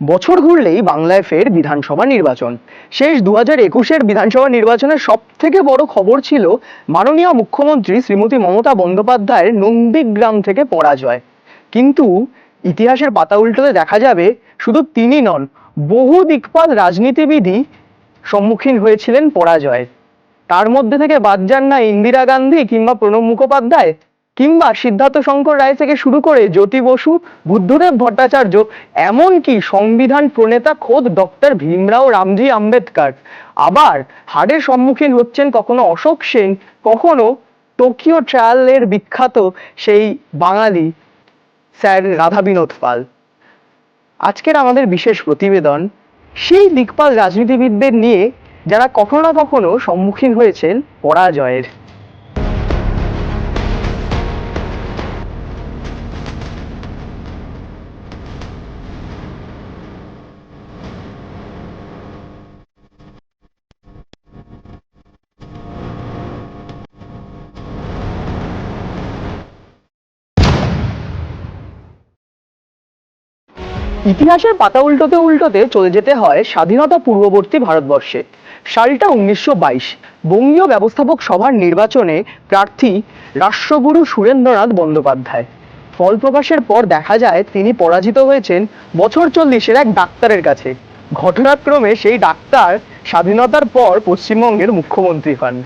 বছর ঘুরলেই বাংলায় ফের বিধানসভা নির্বাচন। শেষ দু হাজার একুশের বিধানসভা নির্বাচনের সব থেকে বড় খবর ছিল মাননীয় মুখ্যমন্ত্রী শ্রীমতী মমতা বন্দ্যোপাধ্যায়ের নন্দীগ্রাম থেকে পরাজয়। কিন্তু ইতিহাসের পাতা উল্টোতে দেখা যাবে শুধু তিনি নন, বহু দিকপাল রাজনীতিবিদই সম্মুখীন হয়েছিলেন পরাজয় তার মধ্যে থেকে বাদ যান না ইন্দিরা গান্ধী কিংবা প্রণব মুখোপাধ্যায়। কিংবা সিদ্ধার্থ শঙ্কর রায় থেকে শুরু করে জ্যোতি বসু, বুদ্ধদেব ভট্টাচার্য, এমনকি সংবিধান প্রণেতা খোদ ডক্টর ভীমরাও রামজি আম্বেদকর। আবার হারের সম্মুখীন হচ্ছেন কখনো অশোক সেন, কখনো টোকিও ট্রায়ালের বিখ্যাত সেই বাঙালি স্যার রাধা বিনোদ পাল। আজকের আমাদের বিশেষ প্রতিবেদন, সেই দিকপাল রাজনীতিবিদদের নিয়ে যারা কখনো না কখনো সম্মুখীন হয়েছেন পরাজয়ের। ইতিহাসের পাতা উল্টোতে উল্টোতে চলে যেতে হয় স্বাধীনতা পূর্ববর্তী ভারতবর্ষে। সালটা উনিশশো বাইশ। বঙ্গীয় ব্যবস্থাপক সভার নির্বাচনে প্রার্থী রাষ্ট্রগুরু সুরেন্দ্রনাথ বন্দ্যোপাধ্যায়। ফল প্রকাশের পর দেখা যায় তিনি পরাজিত হয়েছেন বছর চল্লিশের এক ডাক্তারের কাছে। ঘটনাক্রমে সেই ডাক্তার স্বাধীনতার পর পশ্চিমবঙ্গের মুখ্যমন্ত্রী হন।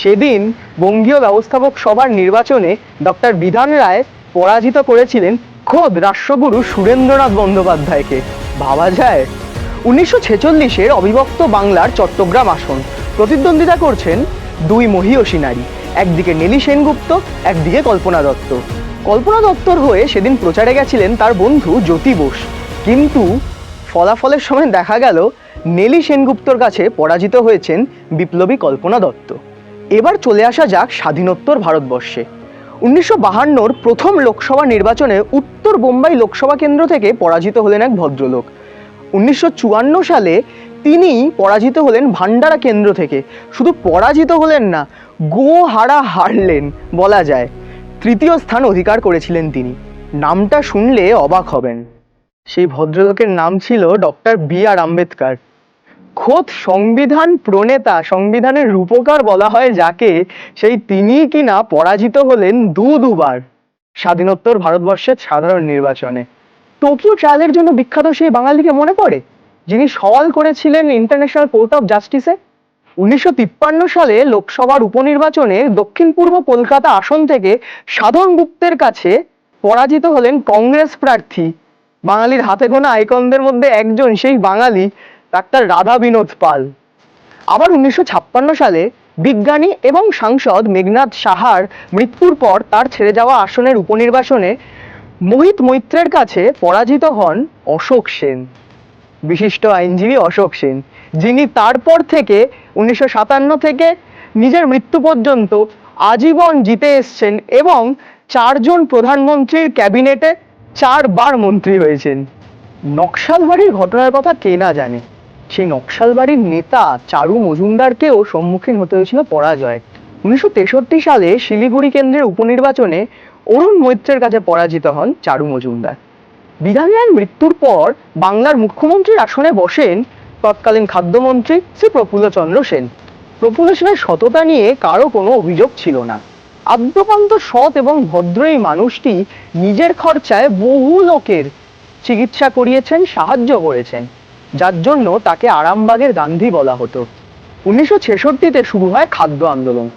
সেদিন বঙ্গীয় ব্যবস্থাপক সভার নির্বাচনে ডক্টর বিধান রায় পরাজিত করেছিলেন খোদ রাষ্ট্রগুরু সুরেন্দ্রনাথ বন্দ্যোপাধ্যায়কে। ভাবা যায়, উনিশশো ছেচল্লিশের অবিভক্ত বাংলার চট্টগ্রাম আসন। প্রতিদ্বন্দ্বিতা করছেন দুই মহীয়সী নারী, একদিকে নেলি সেনগুপ্ত, একদিকে কল্পনা দত্ত। কল্পনা দত্তর হয়ে সেদিন প্রচারে গেছিলেন তার বন্ধু জ্যোতি বোস। কিন্তু ফলাফলের সময় দেখা গেল, নেলি সেনগুপ্তর কাছে পরাজিত হয়েছেন বিপ্লবী কল্পনা দত্ত। এবার চলে আসা যাক স্বাধীনোত্তর ভারতবর্ষে। উনিশশো বাহান্নর প্রথম লোকসভা নির্বাচনে উত্তর বোম্বাই লোকসভা কেন্দ্র থেকে পরাজিত হলেন এক ভদ্রলোক। উনিশশো চুয়ান্ন সালে তিনি পরাজিত হলেন ভান্ডারা কেন্দ্র থেকে। শুধু পরাজিত হলেন না গো হারা হারলেন বলা যায়। তৃতীয় স্থান অধিকার করেছিলেন তিনি। নামটা শুনলে অবাক হবেন। সেই ভদ্রলোকের নাম ছিল ডক্টর বি আর আম্বেদকর। খোদ সংবিধান প্রণেতা, সংবিধানের রূপকার বলা হয় যাকে, সেই তিনি কিনা পরাজিত হলেন দু দুবার স্বাধীনোত্তর ভারতবর্ষের সাধারণ নির্বাচনে। টোকিও ট্রায়ালের জন্য বিখ্যাত সেই বাঙালিকে মনে পড়ে? যিনি সওয়াল করেছিলেন ইন্টারন্যাশনাল কোর্ট অফ জাস্টিসে উনিশশো তিপ্পান্ন সালে লোকসভার উপনির্বাচনে দক্ষিণ পূর্ব কলকাতা আসন থেকে সাধন গুপ্তের কাছে পরাজিত হলেন কংগ্রেস প্রার্থী। বাঙালির হাতে গোনা আইকনদের মধ্যে একজন সেই বাঙালি ডাক্তার রাধা বিনোদ পাল। আবার উনিশশো ছাপ্পান্ন সালে বিজ্ঞানী এবং সাংসদ মেঘনাথ সাহার মৃত্যুর পর তার ছেড়ে যাওয়া আসনের উপনির্বাচনে মোহিত মৈত্রের কাছে পরাজিত হন অশোক সেন। বিশিষ্ট আইনজীবী অশোক সেন, যিনি তারপর থেকে উনিশশো সাতান্ন থেকে নিজের মৃত্যু পর্যন্ত আজীবন জিতে এসছেন এবং চারজন প্রধানমন্ত্রীর ক্যাবিনেটে চারবার মন্ত্রী হয়েছেন। নকশালবাড়ির ঘটনার কথা কে না জানে। সেই নকশালবাড়ির নেতা চারু মজুমদারকেও সম্মুখীন হতে হয়েছিল পরাজয়। উনিশশো তেষট্টি সালে শিলিগুড়ি কেন্দ্রের উপনির্বাচনে অরুণ মৈত্রের কাছে পরাজিত হন চারু মজুমদার। বিধান মৃত্যুর পর বাংলার মুখ্যমন্ত্রীর আসনে বসেন তৎকালীন খাদ্যমন্ত্রী শ্রী প্রফুল্লচন্দ্র সেন। প্রফুল্ল সেনের সততা নিয়ে কারও কোনো অভিযোগ ছিল না। আদ্যপান্ত সৎ এবং ভদ্র এই মানুষটি নিজের খরচায় বহু লোকের চিকিৎসা করিয়েছেন, সাহায্য করেছেন। যার জন্য তাকে আরামবাগের গান্ধী বলা হতো। উনিশশো ছেষট্টিতে শুরু হয় খাদ্য আন্দোলন।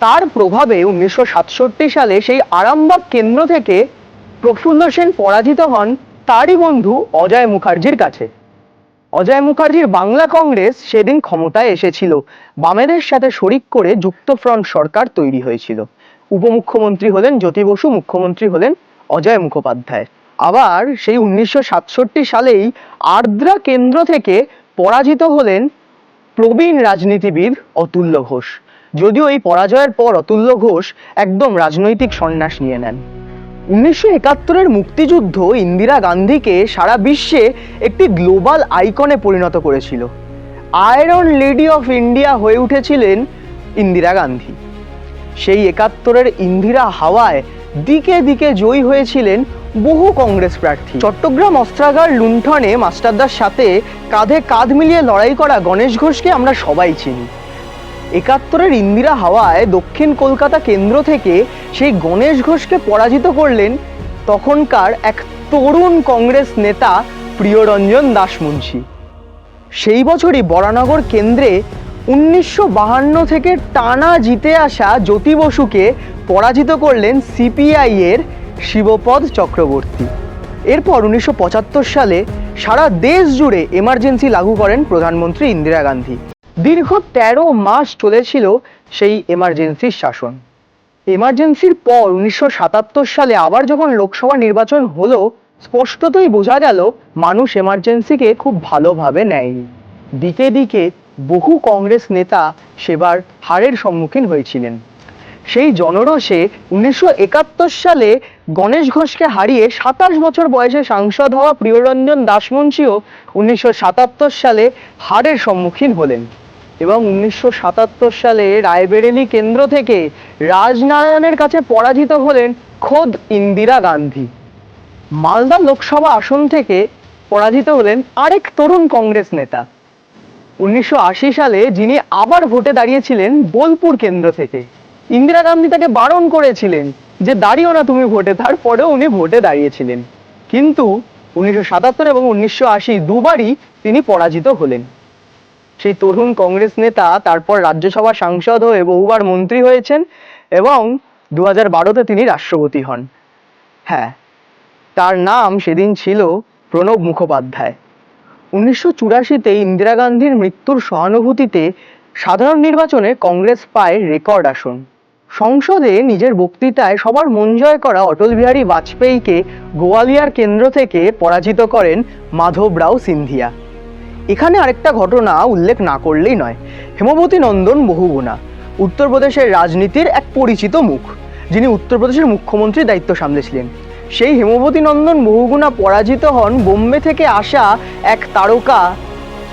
তার প্রভাবে উনিশশো সাতষট্টি সালে সেই আরামবাগ কেন্দ্র থেকে প্রফুল্ল সেন পরাজিত হন তারই বন্ধু অজয় মুখার্জির কাছে। অজয় মুখার্জির বাংলা কংগ্রেস সেদিন ক্ষমতায় এসেছিল। বামেদের সাথে শরিক করে যুক্তফ্রন্ট সরকার তৈরি হয়েছিল। উপমুখ্যমন্ত্রী হলেন জ্যোতি বসু, মুখ্যমন্ত্রী হলেন অজয় মুখোপাধ্যায়। আবার সেই উনিশশো সাতষট্টি সালেই আর্দ্রা কেন্দ্র থেকে পরাজিত হলেন প্রবীণ রাজনীতিবিদ অতুল্য ঘোষ। যদিও এই পরাজয়ের পর অতুল্য ঘোষ একদম রাজনৈতিক সন্ন্যাস নিয়ে নেন। উনিশশো একাত্তরের মুক্তিযুদ্ধ ইন্দিরা গান্ধীকে সারা বিশ্বে একটি গ্লোবাল আইকনে পরিণত করেছিল। আয়রন লেডি অফ ইন্ডিয়া হয়ে উঠেছিলেন ইন্দিরা গান্ধী। সেই একাত্তরের ইন্দিরা হাওয়ায় দিকে দিকে জয়ী হয়েছিলেন বহু কংগ্রেস প্রার্থী। চট্টগ্রাম অস্ত্রাগার লুণ্ঠনে মাস্টারদার সাথে কাঁধে কাঁধ মিলিয়ে লড়াই করা গণেশ ঘোষকে আমরা সবাই চিনি। একাত্তরের ইন্দিরা হাওয়ায় দক্ষিণ কলকাতা কেন্দ্র থেকে সেই গণেশ ঘোষকে পরাজিত করলেন তখনকার এক তরুণ কংগ্রেস নেতা প্রিয়রঞ্জন দাসমুন্সী সেই বছরই বরানগর কেন্দ্রে উনিশশো বাহান্ন থেকে টানা জিতে আসা জ্যোতি বসুকে পরাজিত করলেন সিপিআই এর শিবপদ চক্রবর্তী। এরপর উনিশশো পঁচাত্তর সালে সারা দেশ জুড়ে এমার্জেন্সি লাগু করেন প্রধানমন্ত্রী ইন্দিরা গান্ধী। দীর্ঘ তেরো মাস চলেছিল সেই এমার্জেন্সির শাসন। এমার্জেন্সির পর উনিশশো সাতাত্তর সালে আবার যখন লোকসভা নির্বাচন হলো, স্পষ্টতই বোঝা গেল মানুষ এমার্জেন্সিকে খুব ভালোভাবে নেয়নি। দিকে দিকে বহু কংগ্রেস নেতা সেবার হারের সম্মুখীন হয়েছিলেন। সেই জনরসে উনিশশো একাত্তর সালে গণেশ ঘোষকে হারিয়ে সাতাশ বছর বয়সে সাংসদ হওয়া প্রিয়রঞ্জন দাসমুন্সীও উনিশশো সাতাত্তর সালে হারের সম্মুখীন হলেন। এবং উনিশশো সাতাত্তর সালে রায়বেরেলি কেন্দ্র থেকে রাজনারায়ণের কাছে পরাজিত হলেন খোদ ইন্দিরা গান্ধী। মালদা লোকসভা আসন থেকে পরাজিত হলেন আরেক তরুণ কংগ্রেস নেতা। উনিশশো আশি সালে যিনি আবার ভোটে দাঁড়িয়েছিলেন বোলপুর কেন্দ্র থেকে। ইন্দিরা গান্ধী তাকে বারণ করেছিলেন যে দাঁড়িও না তুমি ভোটে, তারপরেও উনি ভোটে দাঁড়িয়েছিলেন। কিন্তু উনিশশো সাতাত্তর এবং উনিশশো আশি দুবারই তিনি পরাজিত হলেন। সেই তরুণ কংগ্রেস নেতা, তারপর রাজ্যসভা সাংসদ হয়ে বহুবার মন্ত্রী হয়েছেন এবং দু হাজার বারোতে তিনি রাষ্ট্রপতি হন। হ্যাঁ তার নাম সেদিন ছিল প্রণব মুখোপাধ্যায়। উনিশশো চুরাশিতে ইন্দিরা গান্ধীর মৃত্যুর সহানুভূতিতে সাধারণ নির্বাচনে কংগ্রেস পায় রেকর্ড আসন। সংসদে নিজের বক্তৃতায় সবার মন জয় করা অটল বিহারী বাজপেয়ীকে গোয়ালিয়ার কেন্দ্র থেকে পরাজিত করেন মাধবরাও সিন্ধিয়া। এখানে আরেকটা ঘটনা উল্লেখ না করলেই নয়। হেমবতী নন্দন বহুগুণা, উত্তরপ্রদেশের রাজনীতির এক পরিচিত মুখ, যিনি উত্তরপ্রদেশের মুখ্যমন্ত্রীর দায়িত্ব সামলেছিলেন। সেই হেমবতী নন্দন বহুগুণা পরাজিত হন বোম্বে থেকে আসা এক তারকা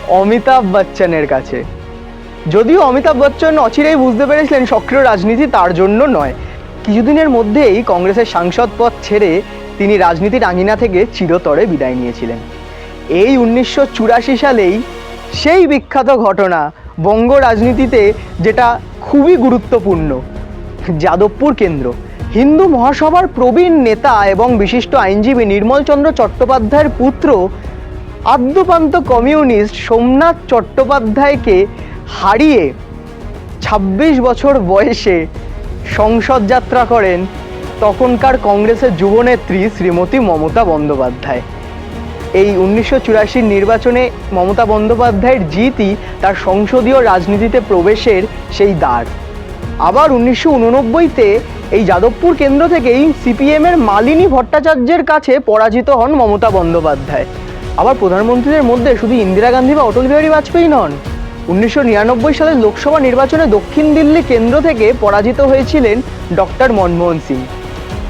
অমিতাভ বচ্চনের কাছে। যদিও অমিতাভ বচ্চন অচিরেই বুঝতে পেরেছিলেন সক্রিয় রাজনীতি তার জন্য নয়। কিছুদিনের মধ্যেই কংগ্রেসের সাংসদ পদ ছেড়ে তিনি রাজনীতির আঙিনা থেকে চিরতরে বিদায় নিয়েছিলেন। এই উনিশশো চুরাশি সালেই সেই বিখ্যাত ঘটনা বঙ্গ রাজনীতিতে যেটা খুবই গুরুত্বপূর্ণ, যাদবপুর কেন্দ্র। হিন্দু মহাসভার প্রবীণ নেতা এবং বিশিষ্ট আইনজীবী নির্মলচন্দ্র চট্টোপাধ্যায়ের পুত্র আদ্যপান্ত কমিউনিস্ট সোমনাথ চট্টোপাধ্যায়কে হারিয়ে ছাব্বিশ বছর বয়সে সংসদ যাত্রা করেন তখনকার কংগ্রেসের যুবনেত্রী শ্রীমতী মমতা বন্দ্যোপাধ্যায়। এই উনিশশো নির্বাচনে মমতা বন্দ্যোপাধ্যায়ের জিতই তার সংসদীয় রাজনীতিতে প্রবেশের সেই দ্বার। আবার উনিশশো উননব্বইতে এই যাদবপুর কেন্দ্র থেকেই সিপিএম এর মালিনী ভট্টাচার্যের কাছে পরাজিত হন মমতা বন্দ্যোপাধ্যায়। আবার প্রধানমন্ত্রীদের মধ্যে শুধু ইন্দিরা গান্ধী বা অটল বিহারী বাজপেয়ী নন উনিশশো সালের লোকসভা নির্বাচনে দক্ষিণ দিল্লি কেন্দ্র থেকে পরাজিত হয়েছিলেন ডক্টর মনমোহন সিং।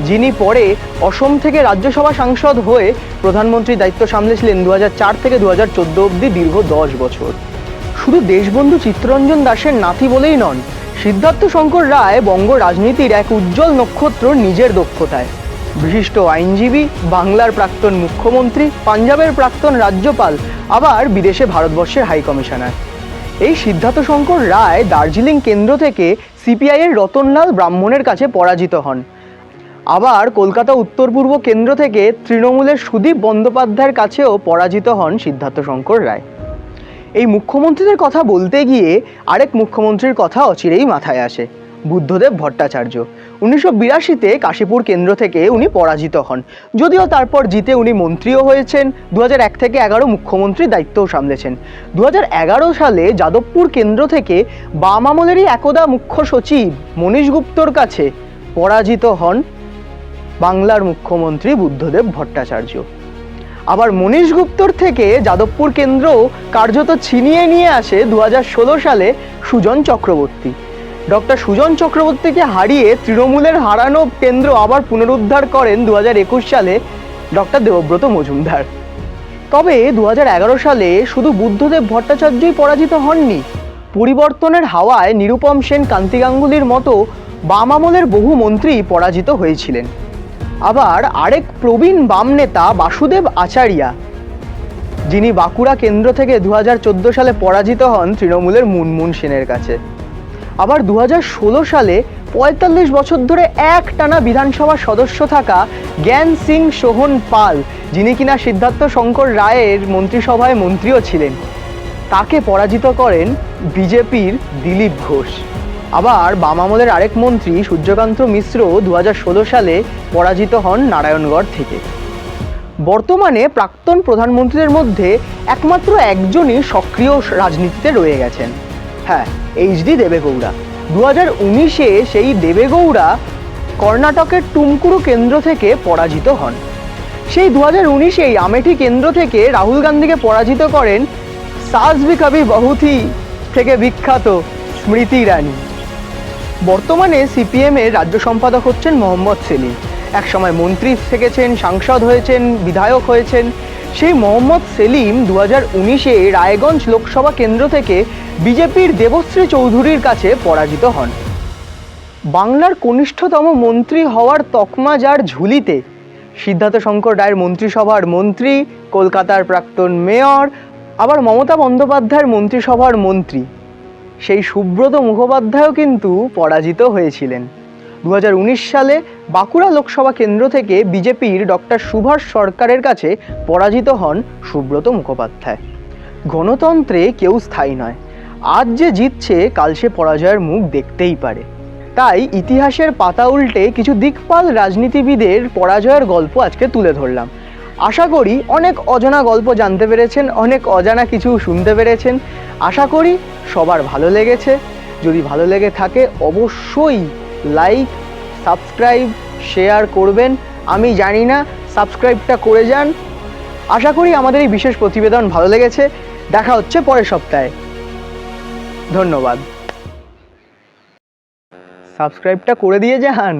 যিনি পরে অসম থেকে রাজ্যসভা সাংসদ হয়ে প্রধানমন্ত্রীর দায়িত্ব সামলেছিলেন দু হাজার চার থেকে দু হাজার চোদ্দ অব্দি দীর্ঘ দশ বছর। শুধু দেশবন্ধু চিত্তরঞ্জন দাসের নাতি বলেই নন, সিদ্ধার্থ শঙ্কর রায় বঙ্গ রাজনীতির এক উজ্জ্বল নক্ষত্র নিজের দক্ষতায়। বিশিষ্ট আইনজীবী, বাংলার প্রাক্তন মুখ্যমন্ত্রী, পাঞ্জাবের প্রাক্তন রাজ্যপাল, আবার বিদেশে ভারতবর্ষের হাই কমিশনার এই সিদ্ধার্থ শঙ্কর রায় দার্জিলিং কেন্দ্র থেকে সিপিআইয়ের রতনলাল ব্রাহ্মণের কাছে পরাজিত হন। আবার কলকাতা উত্তর পূর্ব কেন্দ্র থেকে তৃণমূলের সুদীপ বন্দ্যোপাধ্যায়ের কাছেও পরাজিত হন সিদ্ধার্থ শঙ্কর রায়। এই মুখ্যমন্ত্রীদের কথা বলতে গিয়ে আরেক মুখ্যমন্ত্রীর কথা অচিরেই মাথায় আসে। বুদ্ধদেব ভট্টাচার্য। উনিশশো বিরাশিতে কাশীপুর কেন্দ্র থেকে উনি পরাজিত হন। যদিও তারপর জিতে উনি মন্ত্রীও হয়েছেন দু এক থেকে এগারো মুখ্যমন্ত্রীর দায়িত্বও সামলেছেন। দু এগারো সালে যাদবপুর কেন্দ্র থেকে বাম আমলেরই একদা মুখ্য সচিব মনীশ গুপ্তর কাছে পরাজিত হন বাংলার মুখ্যমন্ত্রী বুদ্ধদেব ভট্টাচার্য। আবার মনীশ গুপ্তর থেকে যাদবপুর কেন্দ্র কার্যত ছিনিয়ে নিয়ে আসে দু হাজার ষোলো সালে সুজন চক্রবর্তী। ডক্টর সুজন চক্রবর্তীকে হারিয়ে তৃণমূলের হারানো কেন্দ্র আবার পুনরুদ্ধার করেন দু হাজার একুশ সালে ডক্টর দেবব্রত মজুমদার। তবে দু হাজার এগারো সালে শুধু বুদ্ধদেব ভট্টাচার্যই পরাজিত হননি, পরিবর্তনের হাওয়ায় নিরুপম সেন কান্তি গাঙ্গুলির মতো বাম আমলের বহু মন্ত্রী পরাজিত হয়েছিলেন। আবার আরেক প্রবীণ বাম নেতা বাসুদেব আচারিয়া, যিনি বাঁকুড়া কেন্দ্র থেকে দু হাজার চোদ্দ সালে পরাজিত হন তৃণমূলের মুনমুন সেনের কাছে। আবার দু হাজার ষোলো সালে পঁয়তাল্লিশ বছর ধরে এক টানা বিধানসভা সদস্য থাকা জ্ঞান সিং সোহন পাল, যিনি কিনা সিদ্ধার্থ শঙ্কর রায়ের মন্ত্রিসভায় মন্ত্রীও ছিলেন। তাকে পরাজিত করেন বিজেপির দিলীপ ঘোষ। আবার বাম আমলের আরেক মন্ত্রী সূর্যকান্ত মিশ্র দু হাজার ষোলো সালে পরাজিত হন নারায়ণগড় থেকে। বর্তমানে প্রাক্তন প্রধানমন্ত্রীদের মধ্যে একমাত্র একজনই সক্রিয় রাজনীতিতে রয়ে গেছেন। হ্যাঁ এইচডি দেবেগৌড়া দু হাজার উনিশে সেই দেবেগৌড়া কর্ণাটকের টুমকুরু কেন্দ্র থেকে পরাজিত হন। সেই দু হাজার উনিশেই আমেঠি কেন্দ্র থেকে রাহুল গান্ধীকে পরাজিত করেন সাজ কভি বহুথি থেকে বিখ্যাত স্মৃতি ইরানি। বর্তমানে সিপিএম এর রাজ্য সম্পাদক হচ্ছেন মোহাম্মদ সেলিম। একসময় মন্ত্রী থেকেছেন, সাংসদ হয়েছেন, বিধায়ক হয়েছেন। সেই মোহাম্মদ সেলিম দু হাজার উনিশে রায়গঞ্জ লোকসভা কেন্দ্র থেকে বিজেপির দেবশ্রী চৌধুরীর কাছে পরাজিত হন। বাংলার কনিষ্ঠতম মন্ত্রী হওয়ার তকমা যার ঝুলিতে, সিদ্ধার্থ শঙ্কর রায়ের মন্ত্রিসভার মন্ত্রী, কলকাতার প্রাক্তন মেয়র, আবার মমতা বন্দ্যোপাধ্যায়ের মন্ত্রিসভার মন্ত্রী। সেই সুব্রত মুখোপাধ্যায়ও কিন্তু পরাজিত হয়েছিলেন। দু হাজার উনিশ সালে বাঁকুড়া লোকসভা কেন্দ্র থেকে বিজেপির ডক্টর সুভাষ সরকারের কাছে পরাজিত হন সুব্রত মুখোপাধ্যায়। গণতন্ত্রে কেউ স্থায়ী নয়। আজ যে জিতছে, কাল সে পরাজয়ের মুখ দেখতেই পারে। তাই ইতিহাসের পাতা উল্টে কিছু দিকপাল রাজনীতিবিদের পরাজয়ের গল্প আজকে তুলে ধরলাম। আশা করি অনেক অজানা গল্প জানতে পেরেছেন, অনেক অজানা কিছু শুনতে পেরেছেন। আশা করি সবার ভালো লেগেছে। যদি ভালো লেগে থাকে, অবশ্যই লাইক, সাবস্ক্রাইব, শেয়ার করবেন। আমি জানি না, সাবস্ক্রাইবটা করে যান। আশা করি আমাদের এই বিশেষ প্রতিবেদন ভালো লেগেছে। দেখা হচ্ছে পরের সপ্তাহে। ধন্যবাদ। সাবস্ক্রাইবটা করে দিয়ে যান।